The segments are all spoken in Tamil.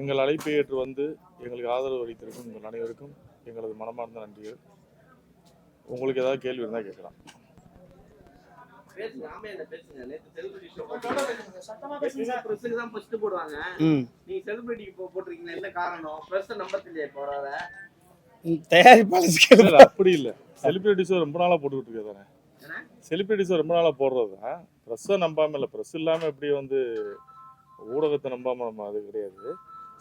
எங்கள் அழைப்பை ஏற்று வந்து எங்களுக்கு ஆதரவு அளித்திருக்கும் உங்கள் அனைவருக்கும் எங்களது மனமார்ந்த நன்றிகள். உங்களுக்கு ஏதாவது கேள்வி இருந்தால் கேட்கலாம். அப்படி இல்லை. செலிபிரிட்டிஸை ரொம்ப நாளாக போட்டுக்கிட்டு இருக்கே தானே? செலிபிரிட்டிஸை ரொம்ப நாளாக போடுறது தான். ப்ரெஸ்ஸை நம்பாமல் இல்லை ப்ரெஸ் இல்லாமல் எப்படி வந்து ஊடகத்தை நம்பாமல் நம்ம அது கிடையாது.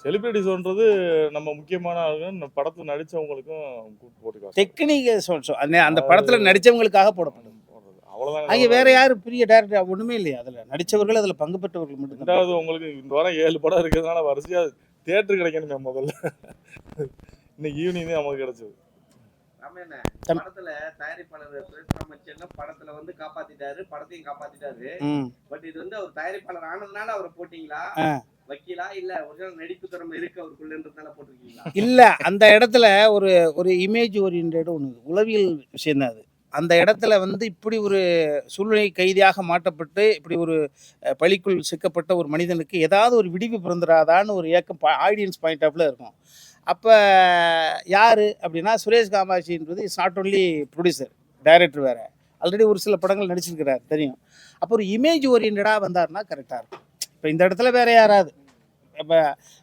செலிபிரிட்டிஸ்ன்றது நம்ம முக்கியமான ஆளுங்க. படத்தில் நடித்தவங்களுக்கும் கூப்பிட்டு போட்டுக்காங்க டெக்னிக் சொல் சொல் அந்த- படத்துல நடிச்சவங்களுக்காக போடப்பட்டது அவ்வளோதான் அங்கே வேற யாரு பெரிய டேரக்டர் ஒண்ணுமே இல்லையா. அதுல நடிச்சவர்கள் அதுல பங்கு பெற்றவர்கள் மட்டும்தான். ரெண்டாவது உங்களுக்கு இந்த வாரம் ஏழு படம் இருக்கிறதுனால வரிசையா தியேட்டர் கிடைக்கணுமே முதல்ல. இன்னைக்கு ஈவினிங் தான் நமக்கு கிடைச்சது. படத்துல தயாரிப்பாளர் அமைச்சர் படத்துல வந்து காப்பாத்திட்டாரு படத்தையும் காப்பாத்திட்டாரு. பட் இது வந்து அவர் தயாரிப்பாளர் ஆனதுனால அவரை போட்டீங்களா. வக்கீலா? இல்ல ஒரிஜினல் நடிப்பு திறமை இருக்கு அவருக்குள்ளன்றதுனால போட்டிருக்கீங்களா? இல்ல அந்த இடத்துல ஒரு ஒரு இமேஜ் ஓரியன்ட் ஒன்று உளவியல் விஷயம் அது. அந்த இடத்துல வந்து இப்படி ஒரு சூழ்நிலை கைதியாக மாட்டப்பட்டு இப்படி ஒரு பழிக்குள் சிக்கப்பட்ட ஒரு மனிதனுக்கு ஏதாவது ஒரு விடிவு பிறந்துடாதான்னு ஒரு ஏக்கம் ஆடியன்ஸ் பாயிண்ட் ஆஃப்ல இருக்கும். அப்போ யார் அப்படின்னா Suresh காமாட்சின்றது is not only producer director வேறு. ஆல்ரெடி ஒரு சில படங்கள் நடிச்சிருக்கிறார் தெரியும். அப்போ ஒரு இமேஜ் ஓரியன்டாக வந்தாருன்னா கரெக்டாக இருக்கும். இப்போ இந்த இடத்துல வேறு யாராவது? இப்போ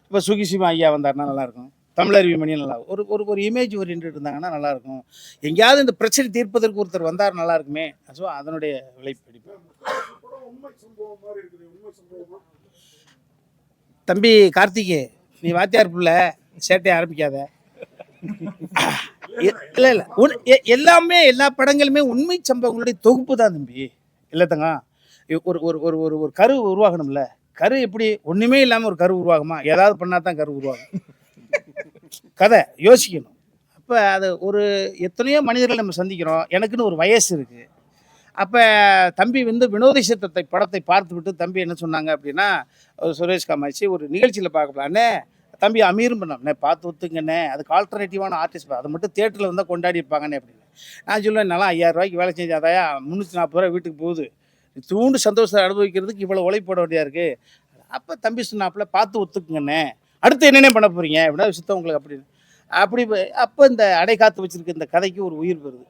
இப்போ சுகிசிமா ஐயா வந்தாருன்னா நல்லாயிருக்கும் தமிழருவி மணி நல்லா ஒரு ஒரு ஒரு இமேஜ் ஓரியன்ட் இருந்தாங்கன்னா நல்லாயிருக்கும் எங்கேயாவது இந்த பிரச்சனை தீர்ப்பதற்கு ஒருத்தர் வந்தார் நல்லா இருக்குமே. ஸோ அதனுடைய பிடிப்பு தம்பி கார்த்திகே நீ வாத்தியார் பிள்ளை. சேட்டையை ஆரம்பிக்காத. எ- இல்லை. உன்- எ- எல்லாமே எல்லா படங்களுமே உண்மை சம்பவங்களுடைய தொகுப்பு தான் தம்பி. இல்லை தங்க. ஒரு ஒரு ஒரு ஒரு ஒரு கரு உருவாகணும்ல. கரு எப்படி ஒன்றுமே இல்லாமல் ஒரு கரு உருவாகுமா? ஏதாவது பண்ணால் தான் கரு உருவாகும். கதை யோசிக்கணும். அப்போ அது ஒரு எத்தனையோ மனிதர்கள் நம்ம சந்திக்கிறோம். எனக்குன்னு ஒரு வயசு இருக்குது அப்போ தம்பி வந்து வினோத சித்தத்தை படத்தை பார்த்துவிட்டு தம்பி என்ன சொன்னாங்க அப்படின்னா ஒரு சுரேஷ் காமாட்சி ஒரு நிகழ்ச்சியில் பார்க்கலான்னு தம்பி அமீரும் பண்ணே பார்த்து ஒத்துங்கண்ணே அதுக்கு ஆல்டர்னேட்டிவான ஆர்டிஸ்ட் அதை மட்டும் தேட்டரில் வந்தால் கொண்டாடி இருப்பாங்கண்ணே அப்படின்னு. நான் சொல்லுவேன் நல்லா ஐயாயிரம் ரூபாய்க்கு வேலை செஞ்சாதாயா முந்நூற்றி நாற்பது ரூபா வீட்டுக்கு போகுது. தூண்டு சந்தோஷத்தை அனுபவிக்கிறதுக்கு இவ்வளோ உழைப்பு போட வேண்டியா இருக்குது அப்போ தம்பி சொன்னாப்புல பார்த்து ஒத்துக்குங்கண்ணே. அடுத்து என்னென்ன பண்ண போகிறீங்க அப்படின்னா சுத்தம் உங்களுக்கு அப்படின்னு அப்படி அப்போ இந்த அடை காத்து வச்சிருக்க இந்த கதைக்கு ஒரு உயிர் வருது.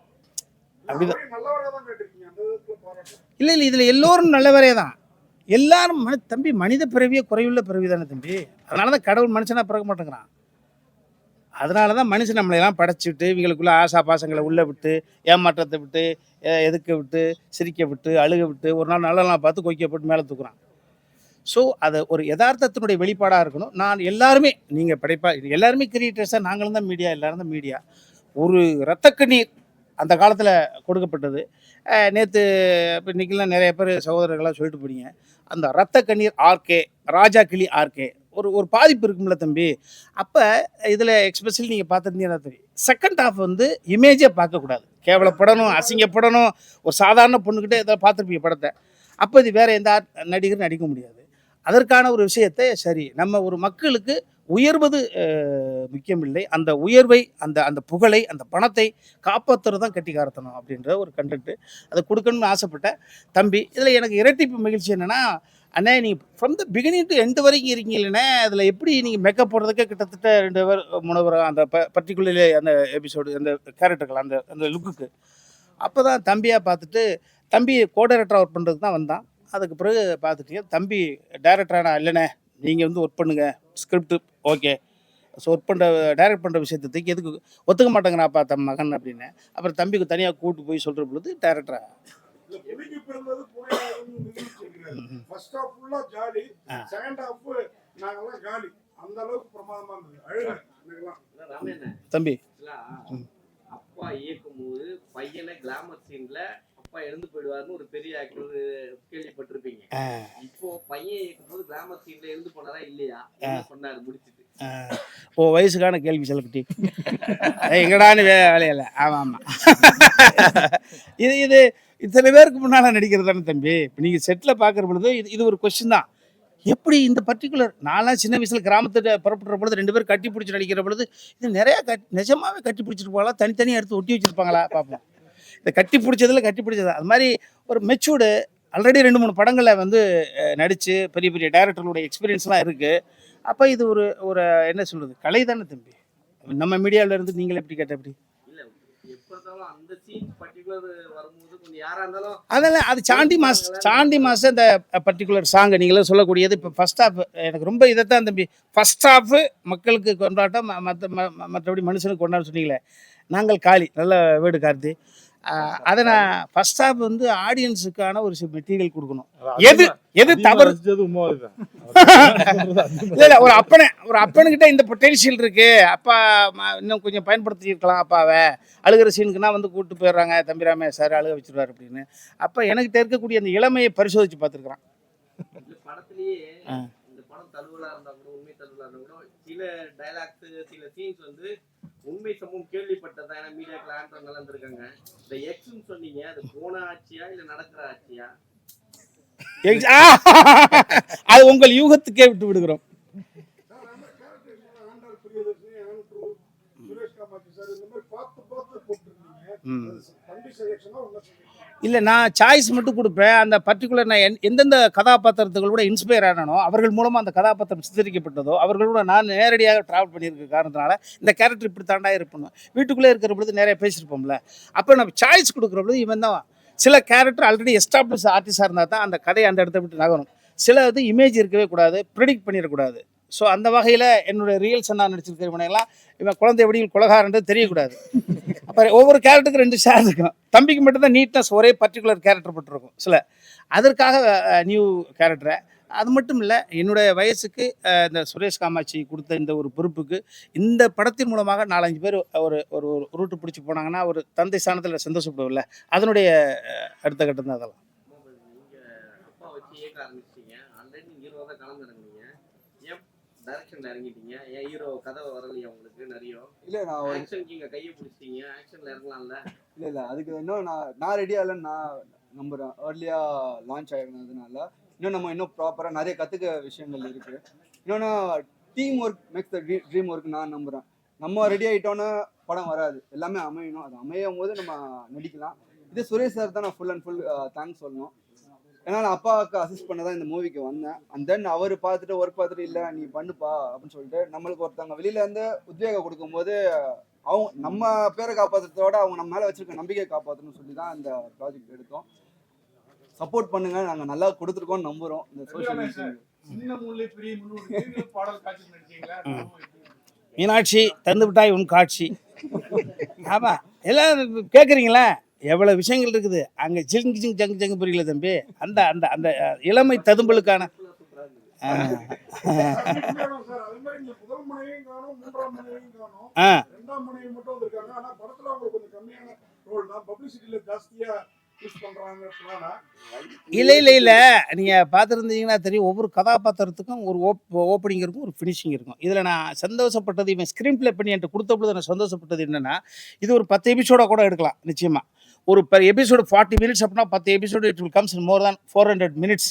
அப்படிதான். இல்லை இல்லை இதில் எல்லோரும் நல்லவரே தான். எல்லாரும் மனி தம்பி மனித பிறவியே குறையுள்ள பிறவி தானே தம்பி. அதனால தான் கடவுள் மனுஷனாக பிறக்க மாட்டேங்கிறான். அதனால தான் மனுஷன் நம்மளையெல்லாம் படைச்சிட்டு இவங்களுக்குள்ள ஆசா பாசங்களை உள்ளே விட்டு ஏமாற்றத்தை விட்டு எதுக்க விட்டு சிரிக்க விட்டு அழுக விட்டு ஒரு நாள் நல்ல நாள் பார்த்து கொய்க்க போட்டு மேலே தூக்குறான். ஸோ அது ஒரு யதார்த்தத்தினுடைய வெளிப்பாடாக இருக்கணும். நான் எல்லாருமே நீங்கள் படைப்பா எல்லாருமே கிரியேட்டர்ஸாக நாங்களும் தான் மீடியா எல்லாரும் தான் மீடியா ஒரு இரத்த கண்ணீர் அந்த காலத்தில் கொடுக்கப்பட்டது. நேற்று இப்போ இன்றைக்கெல்லாம் நிறைய பேர் சகோதரர்களாக சொல்லிட்டு போனீங்க. அந்த ரத்த கண்ணீர் ஆர்கே ராஜா கிளி ஆர்கே ஒரு ஒரு பாதிப்பு இருக்கும்ல தம்பி. அப்போ இதில் எக்ஸ்பெஷலி நீங்கள் பார்த்துருந்தீங்கன்னா தெரியும். செகண்ட் ஹாஃப் வந்து இமேஜே பார்க்கக்கூடாது கேவலப்படணும் அசிங்கப்படணும் ஒரு சாதாரண பொண்ணுக்கிட்டே இதை பார்த்துருப்பீங்க படத்தை. அப்போ இது வேறு எந்த நடிகரும் நடிக்க முடியாது. அதற்கான ஒரு விஷயத்தை சரி நம்ம ஒரு மக்களுக்கு உயர்வது முக்கியமில்லை. அந்த உயர்வை அந்த அந்த புகழை அந்த பணத்தை காப்பாற்றுறது தான் கட்டிக்காரத்தனம் அப்படின்ற ஒரு கண்டென்ட்டு அதை கொடுக்கணும்னு ஆசைப்பட்டேன் தம்பி. இதில் எனக்கு இரட்டிப்பு மகிழ்ச்சி என்னென்னா அண்ணே நீங்கள் from the beginning to end வரைக்கும் இருக்கீங்களே அதில் எப்படி நீங்கள் மேக்கப் போடுறதுக்கே கிட்டத்தட்ட ரெண்டு பேர் மூணு பேர் அந்த ப பர்டிகுலர்லி அந்த எபிசோடு அந்த கேரக்டர்கள் அந்த அந்த லுக்குக்கு அப்போ தான் தம்பியாக பார்த்துட்டு தம்பி கோ டைரக்டராக ஒர்க் பண்ணுறதுக்கு தான் வந்தான். அதுக்கு பிறகு பார்த்துட்டீங்க. தம்பி டைரக்டரானா இல்லைண்ணே. நீங்கள் வந்து ஒர்க் பண்ணுங்கள் ஸ்கிரிப்ட் ஓகே ஸோ ஒர்க் பண்ணுற டைரக்ட் பண்ணுற விஷயத்தை தூக்கி எதுக்கு ஒத்துக்க மாட்டேங்கிறாப்பா தம் மகன் அப்படின்னு அப்புறம் தம்பிக்கு தனியாக கூட்டு போய் சொல்கிற பொழுது டேரக்டரா இல்ல, புலிக்கு பிறந்தது புலியாகும்னு நிரூபிச்சிருக்கிறாரு. First half full ஆ jolly, ஆ. second half நாங்கெல்லாம் காலி. அந்த அளவுக்கு பிரமாதமா இருந்தது. அழுகேன் எனக்கெல்லாம். ராமேண்ண தம்பி அப்பா இயக்கும் போது பையனை கிளாமர் சீன்ல அப்பா இறந்து போயிடுவாருன்னு ஒரு பெரிய ஆக்டர் கேள்விப்பட்டிருப்பீங்க. இப்போ பையன் இயக்கும் போது கிளாமர் சீன்ல இருந்து போனாரா இல்லையா? சொன்னாரு முடிச்சிட்டு. ஓ வயசுக்கான கேள்வி செலக்குட்டி எங்கடான்னு வே வேலையில்ல ஆமாம் ஆமாம் இது இது இத்தனை பேருக்கு முன்னால் நடிக்கிறது தானே தம்பி? இப்போ நீங்கள் செட்டில் பார்க்குற பொழுது இது இது ஒரு கொஸ்டின் தான். எப்படி இந்த பர்டிகுலர் நான்லாம் சின்ன வயசில் கிராமத்துல புறப்படுற பொழுது ரெண்டு பேரும் கட்டி பிடிச்சி நடிக்கிற பொழுது இது நிறையா கட் நிஜமாவே கட்டி பிடிச்சிட்டு போகலாம் தனித்தனியாக எடுத்து ஒட்டி வச்சிருப்பாங்களா? பார்ப்போம் இந்த கட்டி பிடிச்சதுல கட்டி பிடிச்சது? அது மாதிரி ஒரு மெச்சூர்டு ஆல்ரெடி ரெண்டு மூணு படங்களில் வந்து நடித்து பெரிய பெரிய டைரக்டர்களுடைய எக்ஸ்பீரியன்ஸ்லாம் இருக்குது அப்போ இது ஒரு ஒரு என்ன சொல்கிறது கலை தானே தம்பி. நம்ம மீடியாவில் இருந்து நீங்கள் எப்படி கேட்ட எப்படி? அந்த அதெல்லாம் அது சாண்டி மாஸ் சாண்டி மாஸ் இந்த பர்டிகுலர் சாங் நீங்களும் சொல்லக்கூடியது. இப்போ ஃபர்ஸ்ட் ஹாஃப் எனக்கு ரொம்ப இதைத்தான் தம்பி. ஃபர்ஸ்ட் ஹாஃப் மக்களுக்கு கொண்டாட்டம் மற்ற மற்றபடி மனுஷனுக்கு கொண்டாட சொன்னீங்களே. நாங்கள் காளி நல்ல வேர்டு கார்த்தி. அதை நான் ஃபர்ஸ்ட் ஹாஃப் வந்து ஆடியன்ஸுக்கான ஒரு மெட்டீரியல் கொடுக்கணும். எது எது தவறு இல்ல இல்ல ஒரு அப்பனை ஒரு அப்பனுக்கிட்ட இந்த பொட்டென்ஷியல் இருக்கு. அப்பா ம- இன்னும் கொஞ்சம் பயன்படுத்தி இருக்கலாம் அப்பாவை. அழுகிற சீனுக்குன்னா வந்து கூப்பிட்டு போயிடுறாங்க தம்பிராமே சார் அழுக வச்சிருவாரு அப்படின்னு. அப்ப எனக்கிட்ட இருக்கக்கூடிய அந்த இளமையை பரிசோதிச்சு பார்த்துருக்குறான். இந்த படத்திலேயே உண்மை சம்பவம் கேள்விப்பட்டதா ஏன்னா மீடியாக்கள் ஆண்டவங்க எல்லாம் இருந்திருக்காங்க இந்த எக்ஸ்னு சொன்னீங்க அது போன ஆட்சியா இல்ல நடக்கிற ஆட்சியா! அது உங்கள் யூகத்துக்கே விட்டு விடுகிறோம். ம். இல்லை நான் சாய்ஸ் மட்டும் கொடுப்பேன். அந்த பர்டிகுலர் நான் எந்- எந்தெந்த கதாபாத்திரத்துகளோட இன்ஸ்பயர் ஆனானோ அவர்கள் மூலமாக அந்த கதாபாத்திரம் சித்தரிக்கப்பட்டதோ அவர்களோட நான் நேரடியாக ட்ராவல் பண்ணியிருக்க காரணத்தினால இந்த கேரக்டர் இப்படி தாண்டா இருப்பணும் வீட்டுக்குள்ளே இருக்கிற பொழுது நிறைய பேசியிருப்போம்ல. அப்போ நம்ம சாய்ஸ் கொடுக்குற பொழுது இவன் தான் சில கேரக்டர் ஆல்ரெடி எஸ்டாப்ளிஷ் ஆர்டிஸ்டாக இருந்தால் தான் அந்த கதையை அந்த இடத்த விட்டு நகரும். சில இது இமேஜ் இருக்கவே கூடாது ப்ரிடிக்ட் பண்ணிடக்கூடாது. ஸோ அந்த வகையில் என்னுடைய ரியல் சன்னா நடிச்சிருக்கிறவனையெல்லாம் இவன் குழந்தை வடிவில் குலகாரன்றது தெரியக்கூடாது. அப்புறம் ஒவ்வொரு கேரக்டருக்கும் ரெண்டு ஷேர் இருக்கும். தம்பிக்கு மட்டும்தான் நீட்னஸ் ஒரே பர்டிகுலர் கேரக்டர் பட்டிருக்கும் சில. அதற்காக நியூ கேரக்டரை அது மட்டும் இல்லை என்னுடைய வயசுக்கு இந்த சுரேஷ் காமாட்சி கொடுத்த இந்த ஒரு பொறுப்புக்கு இந்த படத்தின் மூலமாக நாலஞ்சு பேர் ஒரு ஒரு ரூட்டு பிடிச்சி போனாங்கன்னா ஒரு தந்தை ஸ்தானத்தில் சந்தோஷப்படுவில்ல அதனுடைய அடுத்த கட்டம் தான் அதெல்லாம் நீங்க அப்பா வச்சு இயக்க ஆரம்பிச்சிட்டீங்க ஆல்ரெடி நீங்க ஹீரோ தான் கலந்து இறங்குனீங்க ஏன் டைரக்ஷன்ல இறங்கிட்டீங்க. ஏன் ஹீரோ கதை வரலையா உங்களுக்கு? நிறைய. இல்ல நான் ஒரு ஆக்ஷனுக்கு இங்க கையை பிடிச்சிட்டீங்க. ஆக்ஷன்ல இறங்கலாம்ல. இல்ல இல்ல அதுக்கு இன்னும் நான் நான் ரெடியா இல்லைன்னு நான் நம்புறேன். ஏர்லியா லான்ச் ஆயிருந்ததுனால. இன்னும் நம்ம இன்னும் ப்ராப்பரா நிறைய கத்துக்க விஷயங்கள் இருக்கு. இன்னொன்னு team work makes the dream work நான் நம்புறேன். நம்ம ரெடி ஆயிட்டோன்னா படம் வராது. எல்லாமே அமையணும். அது அமையும் போது நம்ம நடிக்கலாம். இது சுரேஷ் சார் தான் நான் ஃபுல் அண்ட் ஃபுல் தேங்க்ஸ் சொல்லணும். ஏன்னா நான் அப்பாவுக்கு அசிஸ்ட் பண்ண தான் இந்த மூவிக்கு வந்தேன். அண்ட் தென் அவர் பார்த்துட்டு ஒர்க் பார்த்துட்டு இல்லை நீ பண்ணுப்பா அப்படின்னு சொல்லிட்டு நம்மளுக்கு ஒருத்தவங்க வெளியில இருந்து உத்வேகம் கொடுக்கும்போது அவங்க நம்ம பேரை காப்பாற்றுறதோட அவங்க நம்ம மேலே வச்சிருக்க நம்பிக்கையை காப்பாற்றணும்னு சொல்லி தான் இந்த ப்ராஜெக்ட் எடுத்தோம். சப்போர்ட் பண்ணுங்க நாங்கள் நல்லா கொடுத்துருக்கோம்னு நம்புறோம் இந்த சோஷியல் மீடியா மீனாட்சி தந்து விட்டாய் உன் காட்சி. ஆமாம் எல்லாம் கேட்குறீங்களா எவ்வளோ விஷயங்கள் இருக்குது? அங்கே ஜிங் ஜிங் ஜங் ஜங் புரியல தம்பி. அந்த அந்த அந்த இளமை ததும்பலுக்கான. ஆ. இல்லை இல்லை இல்லை. நீங்கள் பார்த்துருந்தீங்கன்னா தெரியும் ஒவ்வொரு கதாபாத்திரத்துக்கும் ஒரு ஓப் ஓப்பனிங் இருக்கும் ஒரு ஃபினிஷிங் இருக்கும். இதில் நான் சந்தோஷப்பட்டது இவன் ஸ்க்ரீன் ப்ளே பண்ணி என்கிட்ட கொடுத்த பொழுது நான் சந்தோஷப்பட்டது என்னென்னா இது ஒரு பத்து எபிசோடாக கூட எடுக்கலாம் நிச்சயமாக ஒரு பெர் எபிசோடு ஃபார்ட்டி மினிட்ஸ் அப்படின்னா பத்து episode it will comes more than four hundred minutes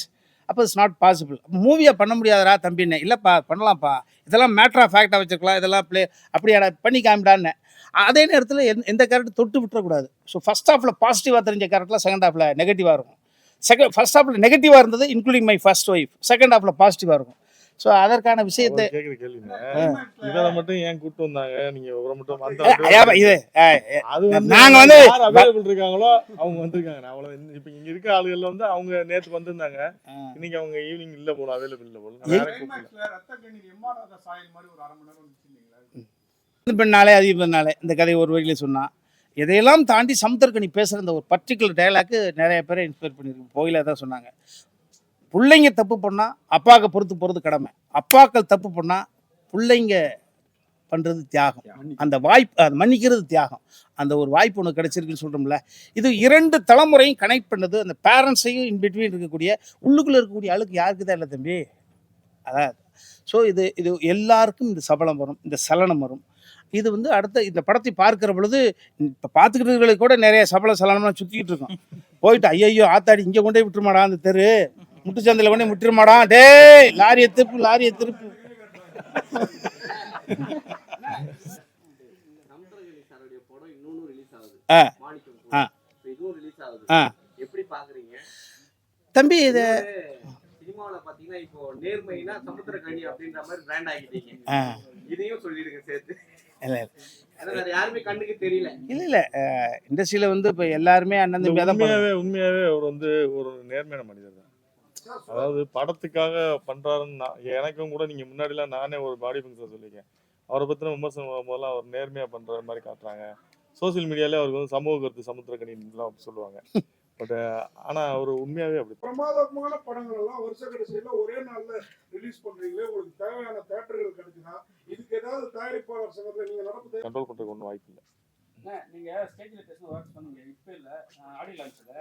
அப்போ இட்ஸ் நாட் பாசிபிள் மூவியை பண்ண முடியாதரா தம்பின்னு இல்லைப்பா பண்ணலாம்ப்பா. இதெல்லாம் மேட்ரு ஆஃப் ஃபேக்டாக வச்சுருக்கலாம். இதெல்லாம் ப்ளே அப்படியாடா பண்ணி காமிடான்னு. அதே நேரத்தில் எந்த எந்த கேரக்டர் தொட்டு விட்டுறக்கூடாது. ஸோ ஃபஸ்ட் ஹாஃபில் பாசிட்டிவாக தெரிஞ்ச கேரக்டர்லாம் செகண்ட் ஹாஃபில் நெகட்டிவாக இருக்கும். செகண்ட் ஃபஸ்ட் ஹாஃபில் நெகட்டிவாக இருந்தது including my first wife second ஹாஃபில் பாசிட்டிவாக இருக்கும். ஸோ அதற்கான விஷயத்தை இவரை மட்டும் ஏன் கூட்டு வந்தாங்க? நீங்க இவரை மட்டும் இது நாங்க வந்து- அவைலபிள் இருக்காங்களோ அவங்க வந்திருக்காங்க. நான் அவ்வளவு இப்ப இங்க இருக்க ஆளுகள் வந்து அவங்க நேத்து வந்திருந்தாங்க. இன்னைக்கு அவங்க ஈவினிங் இல்ல போல அவைலபிள் இல்ல போல. பண்ணாலே அது பண்ணாலே இந்த கதையை ஒரு வழியில் சொன்னான் இதையெல்லாம் தாண்டி சமுத்திரக்கனி பேசுகிற இந்த ஒரு பர்டிகுலர் டயலாக்கு நிறைய பேரை இன்ஸ்பயர் பண்ணியிருக்கு போயில தான் சொன்னாங்க. பிள்ளைங்க தப்பு பண்ணால் அப்பாவுக்கு பொறுத்து போகிறது கடமை. அப்பாக்கள் தப்பு பண்ணால் பிள்ளைங்க பண்ணுறது தியாகம். அந்த வாய்ப்பு அது மன்னிக்கிறது தியாகம். அந்த ஒரு வாய்ப்பு ஒன்று கிடைச்சிருக்குன்னு சொல்கிறோம்ல இது இரண்டு தலைமுறையும் கனெக்ட் பண்ணது அந்த பேரண்ட்ஸையும் இன் பிட்வீன் இருக்கக்கூடிய உள்ளுக்குள்ளே இருக்கக்கூடிய ஆளுக்கு யாருக்கு தான் இல்லை தம்பி? அதான். ஸோ இது இது எல்லாருக்கும் இந்த சபலம் வரும் இந்த சலனம் வரும். இது வந்து அடுத்த இந்த படத்தை பார்க்கிற பொழுது இப்போ பார்த்துக்கிட்டு கூட நிறைய சபல சலனம்லாம் சுற்றிக்கிட்டு இருக்கோம். போயிட்டு ஐயையோ ஆத்தாடி இங்கே கொண்டே விட்டுருமாடா அந்த தெரு. முட்டுச்சந்தையில் கொண்டே விட்டுருமாடா டேய் லாரியை திருப்பு லாரியை திருப்பு. தம்பி இது சினிமாவில் பார்த்தீங்கன்னா இப்போ நேர்மைனா சமுத்திரக்கணி அப்படின்ற மாதிரி பிராண்ட் ஆகிட்டீங்க ஆ, இதையும் சொல்லிடுங்க சேர்த்து இல்லை ஏன்னா வேற யாருமே கண்ணுக்கு தெரியல இல்லை. இல்லை இண்டஸ்ட்ரியில் வந்து இப்போ எல்லாருமே அண்ணன் உண்மையாவே உண்மையாவே அவர் வந்து ஒரு நேர்மையான மனிதர் தான். அதாவது படத்துக்காக பண்றாருன்னு நான் எனக்கும் கூட நீங்க முன்னாடிலாம் நானே ஒரு பாடி ஃபங்க்ஷன் சொல்லியிருக்கேன். அவரை பத்தின விமர்சனம் வரும்போதெல்லாம் அவர் நேர்மையா பண்ற மாதிரி காட்டுறாங்க. சோசியல் மீடியாலே அவருக்கு வந்து சமூக கருத்து சமுத்திரக்கணிலாம் சொல்லுவாங்க. பட் ஆனா அவர் உண்மையாவே அப்படி. பிரமாதமான படங்கள் எல்லாம் வருஷ கடைசியில ஒரே நாள்ல ரிலீஸ் பண்றீங்களே உங்களுக்கு தேவையான தேட்டர்கள் கிடைக்குதா? இதுக்கு ஏதாவது தயாரிப்பாளர் சங்கத்துல நீங்க நடப்பு கண்ட்ரோல் பண்றதுக்கு ஒன்றும் வாய்ப்பு இல்லை. நீங்க ஸ்டேஜ்ல பேசும்போது ஒர்க் பண்ண முடியாது இப்போ இல்ல ஆடியோ லான்ச்ல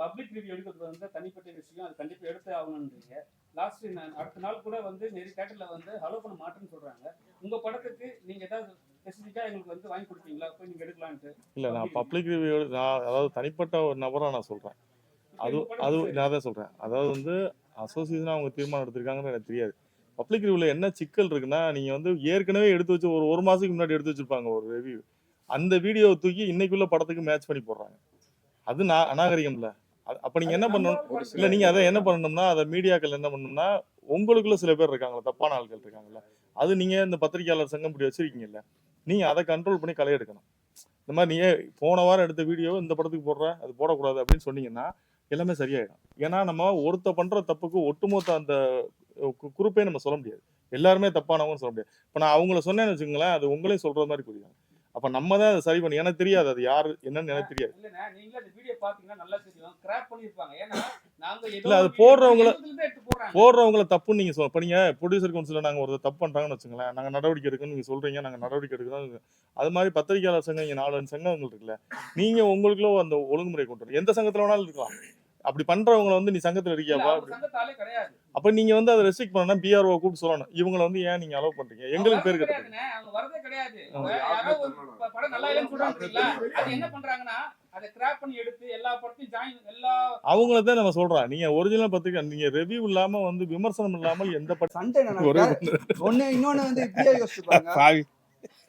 பப்ளிக் ரிவ்யூ எடுக்கிறது வந்து தனிப்பட்ட விஷயம். அது கண்டிப்பா எடுத்தே ஆகணுன்றீங்க லாஸ்ட் அடுத்த நாள் கூட வந்து நிறைய தேட்டர்ல வந்து ஹலோ பண்ண மாட்டேன்னு சொல்றாங்க. உங்க படத்துக்கு நீங்க ஏதாவது ஸ்பெசிஃபிக்கா எங்களுக்கு வந்து வாங்கி கொடுப்பீங்களா? போய் நீங்க எடுக்கலான்ட்டு. இல்லை நான் பப்ளிக் ரிவ்யூ நான் அதாவது தனிப்பட்ட ஒரு நபரா நான் சொல்றேன். அது அது நான் தான் சொல்றேன். அதாவது வந்து அசோசியேஷனாக அவங்க தீர்மானம் எடுத்திருக்காங்கன்னு எனக்கு தெரியாது. பப்ளிக் ரிவ்யூல என்ன சிக்கல் இருக்குன்னா நீங்க வந்து ஏற்கனவே எடுத்து வச்சு ஒரு ஒரு மாசத்துக்கு முன்னாடி எடுத்து வச்சிருப்பாங்க ஒரு ரிவ்யூ அந்த வீடியோவை தூக்கி இன்னைக்குள்ள படத்துக்கு மேட்ச் பண்ணி போடுறாங்க. அது நான் அநாகரிகம்ல. அப்ப நீங்க என்ன பண்ணணும்? இல்ல நீங்க அதை என்ன பண்ணணும்னா அதை மீடியாக்கள் என்ன பண்ணணும்னா உங்களுக்குள்ள சில பேர் இருக்காங்களா தப்பான ஆட்கள் இருக்காங்கல்ல அது நீங்க இந்த பத்திரிகையாளர் சங்கம் இப்படி வச்சிருக்கீங்கல்ல நீங்க அதை கண்ட்ரோல் பண்ணி களை எடுக்கணும். இந்த மாதிரி நீங்க போன வாரம் எடுத்த வீடியோ இந்த படத்துக்கு போடுற அது போடக்கூடாது அப்படின்னு சொன்னீங்கன்னா எல்லாமே சரியாயிடும். ஏன்னா நம்ம ஒருத்த பண்ற தப்புக்கு ஒட்டுமொத்த அந்த குரூப்பே நம்ம சொல்ல முடியாது. எல்லாருமே தப்பானவங்கன்னு சொல்ல முடியாது. இப்போ நான் அவங்கள சொன்னேன்னு வச்சுக்கோங்களேன் அது உங்களையும் சொல்ற மாதிரி புரியும். அப்ப நம்ம தான் அதை சரி பண்ணி எனக்கு தெரியாது அது யாரு என்னன்னு எனக்கு தெரியாது. இல்ல, அது போடுறவங்கள- போடுறவங்கள தப்புன்னு நீங்க சொல்ல இப்போ நீங்க ப்ரொடியூசர் கவுன்சிலில் நாங்க ஒரு தப்பு பண்றாங்கன்னு வச்சுங்களேன் நாங்க நடவடிக்கை எடுக்கணும்னு நீங்க சொல்றீங்க நாங்க நடவடிக்கை எடுக்கிறோம். அது மாதிரி பத்திரிகையாளர் சங்கம் இங்க நாலு சங்கங்கள் இருக்குல்ல நீங்க உங்களுக்குள்ள அந்த ஒழுங்குமுறை கொண்டு எந்த சங்கத்துல வேணாலும் இருக்கலாம். அப்படி பண்றவங்கள வந்து நீ சங்கத்துல இருக்கியாப்பா? அப்ப நீங்க வந்து அதை ரெஸ்ட்ரிக்ட் பண்ணா பிஆர்ஓ கூப்பிட்டு சொல்லணும். இவங்கள வந்து ஏன் நீங்க அலோவ் பண்றீங்க? எங்களுக்கு பேர் கிடையாது? அது என்ன பண்றாங்கன்னா அதை கிராப் பண்ணி எடுத்து எல்லா படத்தையும் ஜாயின் எல்லா அவங்கள தான் நம்ம சொல்றோம் நீங்க ஒரிஜினல் பத்திரிக்கை நீங்க ரிவ்யூ இல்லாம வந்து விமர்சனம் இல்லாமல் எந்த படம் சண்டை ஒரே ஒண்ணு இன்னொன்னு வந்து இப்படியே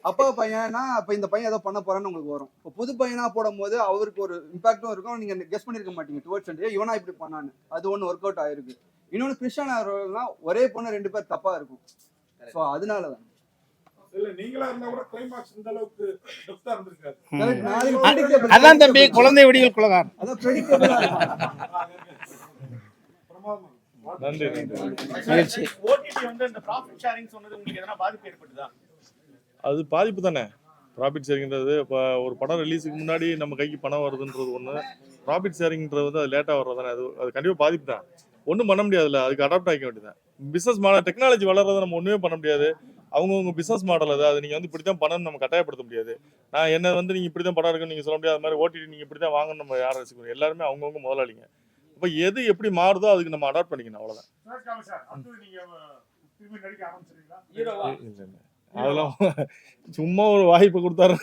அப்பா பையனா அப்ப இந்த பையன் ஏதோ பண்ண போறான்னு உங்களுக்கு வரும். இப்போ புது பையனா போடும்போது அவருக்கு ஒரு இம்பாக்டும் இருக்கும். நீங்க கெஸ் பண்ணிருக்க மாட்டீங்க. டுவர்ட்ஸ் இவனா இப்படி பண்ணான்னு. அது ஒண்ணு ஒர்க் அவுட் ஆயிருக்கு. இன்னொன்னு கிறிஸ்டியன் ஆகிறவங்கலாம் ஒரே பொண்ணு ரெண்டு பேர் தப்பா இருக்கும். ஸோ அதனாலதான். இல்ல நீங்களா இருந்தா கூட கிளைமாக்ஸ் இந்த அளவுக்கு டெப்தா இருந்திருக்காது. Correct. நாளைக்கு ம். predictable. அதான் தம்பி குழந்தை வெடிகள். பிரமாதம். நன்றி அது பாதிப்பு தானே? ப்ராஃபிட் ஷேரிங்கிறது இப்போ ஒரு படம் ரிலீஸுக்கு முன்னாடி நம்ம கைக்கு பணம் வருதுன்றது ஒன்று ப்ராஃபிட் ஷேரிங்ன்றது வந்து அது லேட்டாக வர்றது தானே. அது அது கண்டிப்பாக பாதிப்பு தான். ஒன்றும் பண்ண முடியாதுல்ல. அதுக்கு அடாப்ட் ஆகிக்க வேண்டியதான் பிஸ்னஸ் மாடல் டெக்னாலஜி வளர்றதை நம்ம ஒன்றுமே பண்ண முடியாது. அவங்கவுங்க பிஸ்னஸ் மாடல் அது. அது நீங்கள் வந்து இப்படி தான் பணம் நம்ம கட்டாயப்படுத்த முடியாது. நான் என்ன வந்து நீங்கள் இப்படி தான் படம் இருக்குன்னு நீங்கள் சொல்ல முடியாது. அது மாதிரி ஓடிடி நீங்கள் இப்படி தான் வாங்கணும் நம்ம யாரை வச்சுக்கணும் எல்லாருமே அவங்கவுங்க முதலாளிங்க. அப்போ எது எப்படி மாறுதோ அதுக்கு நம்ம அடாப்ட் பண்ணிக்கணும். அவ்வளோதான் அதெல்லாம் சும்மா ஒரு வாய்ப்பு கொடுத்தாரு.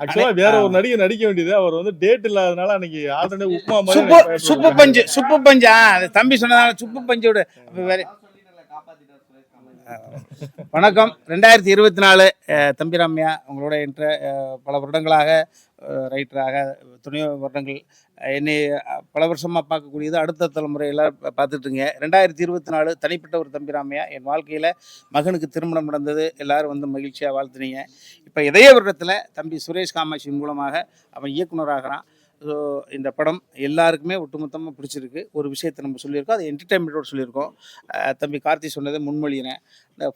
ஆக்சுவலா வேற ஒரு நடிகை நடிக்க வேண்டியது. அவர் வந்து டேட் இல்லாதனால அன்னைக்கு ஆல்ரெடி உப்புமா சுப்பு சுப்பு பஞ்சு சுப்பு பஞ்சா தம்பி சொன்னதால சுப்பு பஞ்சோட வணக்கம். ரெண்டாயிரத்தி இருபத்தி நாலு தம்பிராமையா உங்களோட என்ற பல வருடங்களாக ரைட்டராக துணை வருடங்கள் என்னை பல வருஷமாக பார்க்கக்கூடியது அடுத்த தலைமுறையில் பார்த்துட்டுங்க ரெண்டாயிரத்தி இருபத்தி நாலு தனிப்பட்ட ஒரு தம்பிராமையா என் வாழ்க்கையில் மகனுக்கு திருமணம் நடந்தது. எல்லாரும் வந்து மகிழ்ச்சியாக வாழ்த்துனீங்க. இப்போ இதய வருடத்தில் தம்பி சுரேஷ் காமாட்சி மூலமாக அவன் இயக்குனராகிறான் ஸோ இந்த படம் எல்லாருக்குமே ஒட்டுமொத்தமாக பிடிச்சிருக்கு. ஒரு விஷயத்தை நம்ம சொல்லியிருக்கோம். அது என்டர்டைன்மெண்ட்டோடு சொல்லியிருக்கோம். தம்பி கார்த்தி சொன்னதை முன்மொழியினேன் இந்த